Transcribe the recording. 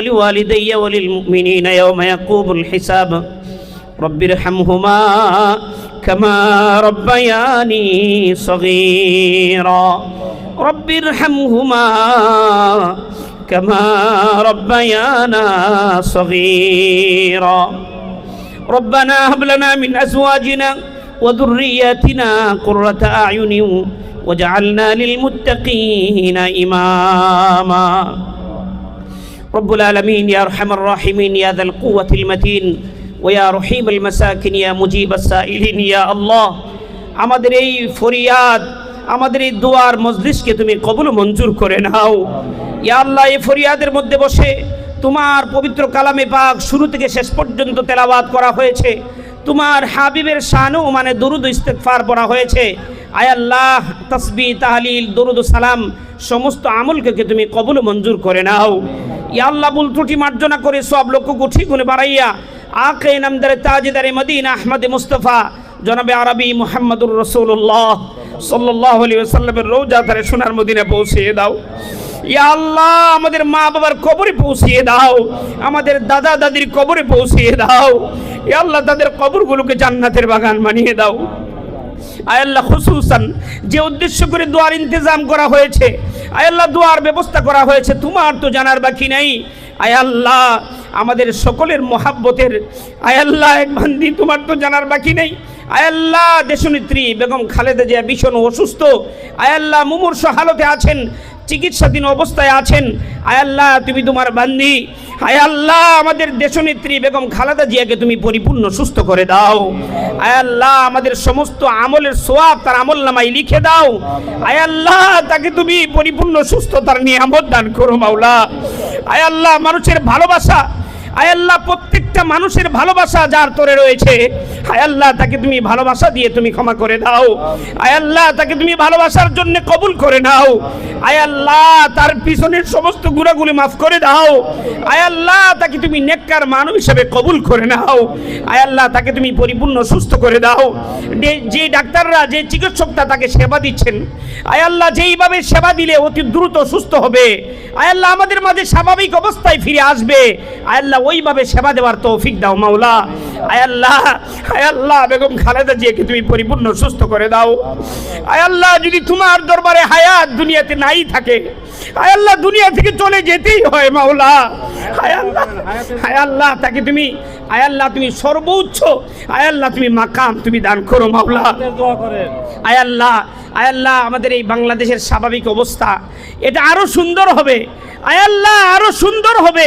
ولوالدي وللمؤمنين يوم يقوم الحساب. رب ارحمهما كما ربياني صغيرا. رب ارحمهما كما ربيانا صغيرا. ربنا هب لنا من أزواجنا وذرياتنا قرة أعين وجعلنا للمتقين إماما. رب العالمين يا ارحم الراحمين يا ذا القوة المتين ويا رحيم المساكن يا مجيب السائلين يا الله আমাদের এই ফরিয়াদ আমাদের এই দোয়ার মজলিসকে তুমি কবুল ও মঞ্জুর করে নাও ইয়া আল্লাহ এই ফরিয়াদের মধ্যে বসে তোমার পবিত্র কালামে পাক শুরু থেকে শেষ পর্যন্ত তেলাওয়াত করা হয়েছে তোমার হাবিবের শানও মানে দরুদ ইস্তেগফার পড়া হয়েছে আয় আল্লাহ তসবি তাহলিল দরুদ ও সালাম সমস্ত আমলকে তুমি কবুল মঞ্জুর করে নাও। ইয়া আল্লাহ বুল ত্রুটি মার্জনা করে সব লক্ষ্য গুছি গুণে বাড়াইয়া আকে নামদারে তাজদারে মদিন আহমদ মুস্তফা, জনাবে আরবি মুহাম্মদুর রসুল্লাহ সাল্লাহ আলী সাল্লামের রোজা তারে সোনার মদিনা পৌঁছিয়ে দাও। ইয়া আল্লাহ, আমাদের মা বাবার কবরে পৌঁছিয়ে দাও। আমাদের দাদা দাদির কবরে পৌঁছিয়ে দাও। ইয়া আল্লাহ, তাদের কবরগুলোকে জান্নাতের বাগান বানিয়ে দাও। আয়াল্লাহ খুসুসান যে উদ্দেশ্য করে দোয়ার ইন্তজাম করা হয়েছে আয়াল্লাহ দোয়ার ব্যবস্থা করা হয়েছে, তোমার তো জানার বাকি নাই। আয়াল্লাহ আমাদের সকলের মহাব্বতের, আয় আল্লাহ, এক বান্দি, তোমার তো জানার বাকি নেই। আয়াল্লাহ দেশনেত্রী বেগম খালেদা জিয়া ভীষণ অসুস্থ। আয়াল্লাহ মুমূর্ষ হালতে আছেন, চিকিৎসাধীন অবস্থায় আছেন। আয়াল্লাহ তুমি তোমার বান্দি আয়াল্লাহ আমাদের দেশনেত্রী বেগম খালাদা জিয়াকে তুমি পরিপূর্ণ, সুস্থ করে দাও। আয় আল্লাহ, আমাদের সমস্ত আমলের সোয়াব তার আমল নামাই লিখে দাও। আয় আল্লাহ, তাকে তুমি পরিপূর্ণ সুস্থতার নিয়ামত দান করো মাওলা। আয় আল্লাহ, মানুষের ভালোবাসা আয় আল্লাহ, প্রত্যেকটা মানুষের ভালোবাসা যার তোরে রয়েছে আয়াল্লাহ তাকে তুমি ভালোবাসা দিয়ে তুমি ক্ষমা করে দাও। আয়াল্লাহ তাকে তুমি ভালোবাসার জন্য কবুল করে নাও। আয়াল্লাহ তার পিছনের সমস্ত গুণাগুলি মাফ করে দাও। আয়াল্লাহ তাকে তুমি নেককার মানব হিসাবে কবুল করে নাও। আয়াল্লাহ তাকে তুমি পরিপূর্ণ সুস্থ করে দাও। যে- ডাক্তাররা, যে চিকিৎসকটা তাকে সেবা দিচ্ছেন আয়াল্লাহ যেইভাবে সেবা দিলে অতি দ্রুত সুস্থ হবে। আয়াল্লাহ আমাদের মাঝে স্বাভাবিক অবস্থায় ফিরে আসবে। আয়াল্লাহ ওইভাবে সেবা দেওয়ার তৌফিক দাও মাওলা। আয়াল্লাহ আয়াল্লাহ বেগম খালেদা জিয়াকে তুমি পরিপূর্ণ সুস্থ করে দাও আয়াল্লাহ যদি তোমার দরবারে হায়াত দুনিয়াতে নাই থাকে আয়াল্লাহ দুনিয়া থেকে চলে যেতেই হয় মাওলা আয়াল্লাহ আয়াল্লাহ তাকে তুমি আয়াল্লাহ তুমি সর্বোচ্চ আয়াল্লাহ তুমি মাকাম তুমি দান করো মাওলা দোয়া করেন আয়াল্লাহ আয়াল্লাহ আমাদের এই বাংলাদেশের স্বাভাবিক অবস্থা এটা আরও সুন্দর হবে আয়াল্লাহ আরও সুন্দর হবে